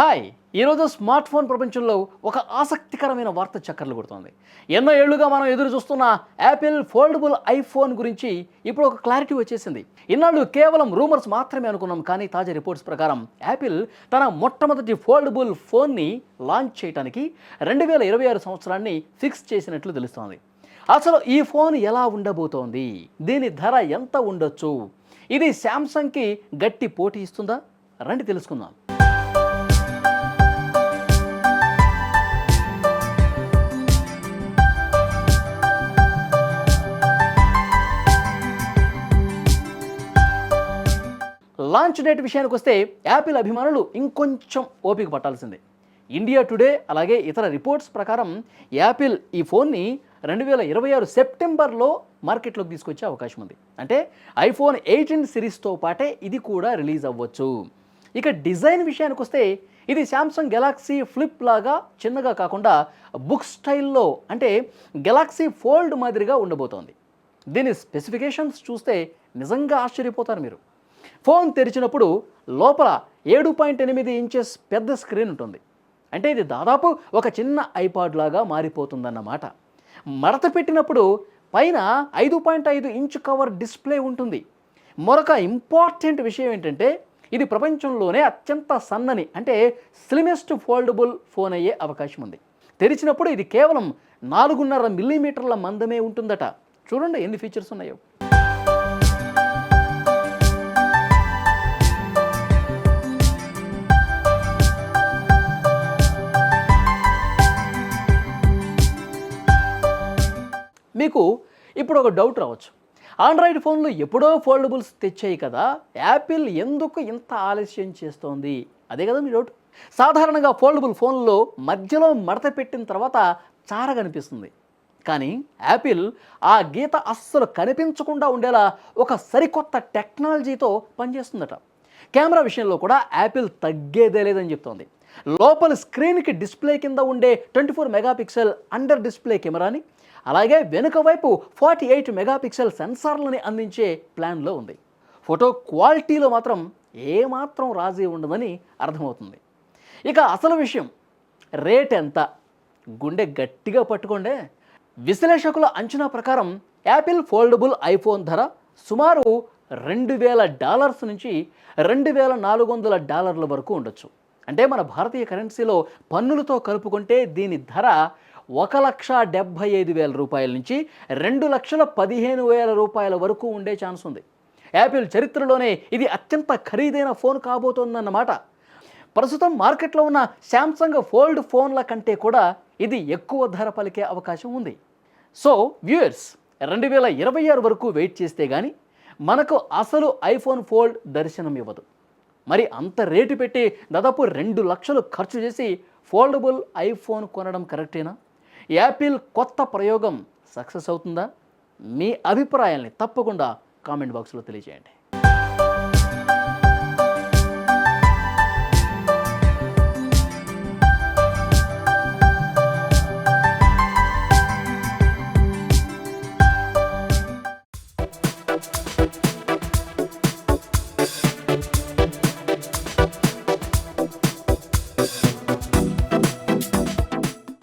Hi. ఈరోజు smart phone ప్రపంచంలో ఒక ఆసక్తికరమైన వార్త చక్కర్లు కొడుతోంది. ఎన్నో ఏళ్ళుగా మనం ఎదురు చూస్తున్న యాపిల్ ఫోల్డబుల్ ఐఫోన్ గురించి ఇప్పుడు ఒక క్లారిటీ వచ్చేసింది. ఇన్నాళ్ళు కేవలం రూమర్స్ మాత్రమే అనుకున్నాం కానీ తాజా రిపోర్ట్స్ ప్రకారం యాపిల్ తన మొట్టమొదటి ఫోల్డబుల్ ఫోన్ని లాంచ్ చేయడానికి రెండు వేల ఇరవై ఆరు సంవత్సరాన్ని ఫిక్స్ చేసినట్లు తెలుస్తోంది. అసలు ఈ ఫోన్ ఎలా ఉండబోతోంది? దీని ధర ఎంత ఉండొచ్చు? ఇది శాంసంగ్కి గట్టి పోటీ ఇస్తుందా? రండి తెలుసుకుందాం. లాంచ్ డేట్ విషయానికి వస్తే యాపిల్ అభిమానులు ఇంకొంచెం ఓపిక పట్టాల్సిందే. ఇండియా టుడే అలాగే ఇతర రిపోర్ట్స్ ప్రకారం యాపిల్ ఈ ఫోన్ని రెండు వేల ఇరవై ఆరు సెప్టెంబర్లో మార్కెట్లోకి తీసుకొచ్చే అవకాశం ఉంది. అంటే ఐఫోన్ ఎయిటీన్ సిరీస్తో పాటే ఇది కూడా రిలీజ్ అవ్వచ్చు. ఇక డిజైన్ విషయానికి వస్తే ఇది శాంసంగ్ గెలాక్సీ ఫ్లిప్ లాగా చిన్నగా కాకుండా బుక్ స్టైల్లో అంటే గెలాక్సీ ఫోల్డ్ మాదిరిగా ఉండబోతోంది. దీని స్పెసిఫికేషన్స్ చూస్తే నిజంగా ఆశ్చర్యపోతారు మీరు. ఫోన్ తెరిచినప్పుడు లోపల ఏడు పాయింట్ ఎనిమిది ఇంచెస్ పెద్ద స్క్రీన్ ఉంటుంది. అంటే ఇది దాదాపు ఒక చిన్న ఐపాడ్ లాగా మారిపోతుందన్నమాట. మడత పెట్టినప్పుడు పైన ఐదు పాయింట్ ఐదు ఇంచ్ కవర్ డిస్ప్లే ఉంటుంది. మరొక ఇంపార్టెంట్ విషయం ఏంటంటే ఇది ప్రపంచంలోనే అత్యంత సన్నని అంటే స్లిమెస్ట్ ఫోల్డబుల్ ఫోన్ అయ్యే అవకాశం ఉంది. తెరిచినప్పుడు ఇది కేవలం నాలుగున్నర మిల్లీమీటర్ల మందమే ఉంటుందట. చూడండి ఎన్ని ఫీచర్స్ ఉన్నాయో. మీకు ఇప్పుడు ఒక డౌట్ రావచ్చు. ఆండ్రాయిడ్ ఫోన్లు ఎప్పుడో ఫోల్డబుల్స్ తెచ్చాయి కదా యాపిల్ ఎందుకు ఇంత ఆలస్యం చేస్తోంది? అదే కదా మీ డౌట్ సాధారణంగా ఫోల్డబుల్ ఫోన్లో మధ్యలో మడత పెట్టిన తర్వాత చార కనిపిస్తుంది కానీ యాపిల్ ఆ గీత అస్సలు కనిపించకుండా ఉండేలా ఒక సరికొత్త టెక్నాలజీతో పనిచేస్తుందట. కెమెరా విషయంలో కూడా యాపిల్ తగ్గేదే లేదని చెప్తోంది. లోపల స్క్రీన్కి డిస్ప్లే కింద ఉండే twenty four megapixel under display కెమెరాని అలాగే వెనుక వైపు ఫార్టీ ఎయిట్ మెగాపిక్సెల్ సెన్సార్లని అందించే ప్లాన్లో ఉంది. ఫోటో క్వాలిటీలో మాత్రం ఏమాత్రం రాజీ ఉండదని అర్థమవుతుంది. ఇక అసలు విషయం రేట్ ఎంత? గుండె గట్టిగా పట్టుకోండే. విశ్లేషకుల అంచనా ప్రకారం యాపిల్ ఫోల్డబుల్ ఐఫోన్ ధర సుమారు రెండు వేల డాలర్స్ నుంచి రెండు వేల నాలుగు వందల డాలర్ల వరకు ఉండొచ్చు. అంటే మన భారతీయ కరెన్సీలో పన్నులతో కలుపుకుంటే దీని ధర ఒక లక్ష డెబ్భై ఐదు వేల రూపాయల నుంచి రెండు లక్షల పదిహేను వేల రూపాయల వరకు ఉండే ఛాన్స్ ఉంది. యాపిల్ చరిత్రలోనే ఇది అత్యంత ఖరీదైన ఫోన్ కాబోతోందన్నమాట. ప్రస్తుతం మార్కెట్లో ఉన్న శాంసంగ్ ఫోల్డ్ ఫోన్ల కంటే కూడా ఇది ఎక్కువ ధర పలికే అవకాశం ఉంది. సో వ్యూయర్స్ రెండు వేల ఇరవై ఆరు వరకు వెయిట్ చేస్తే కానీ మనకు అసలు ఐఫోన్ ఫోల్డ్ దర్శనం ఇవ్వదు మరి అంత రేటు పెట్టి దాదాపు రెండు లక్షలు ఖర్చు చేసి ఫోల్డబుల్ ఐఫోన్ కొనడం కరెక్టేనా? యాపిల్ కొత్త ప్రయోగం సక్సెస్ అవుతుందా? మీ అభిప్రాయాల్ని తప్పకుండా కామెంట్ బాక్స్లో తెలియజేయండి.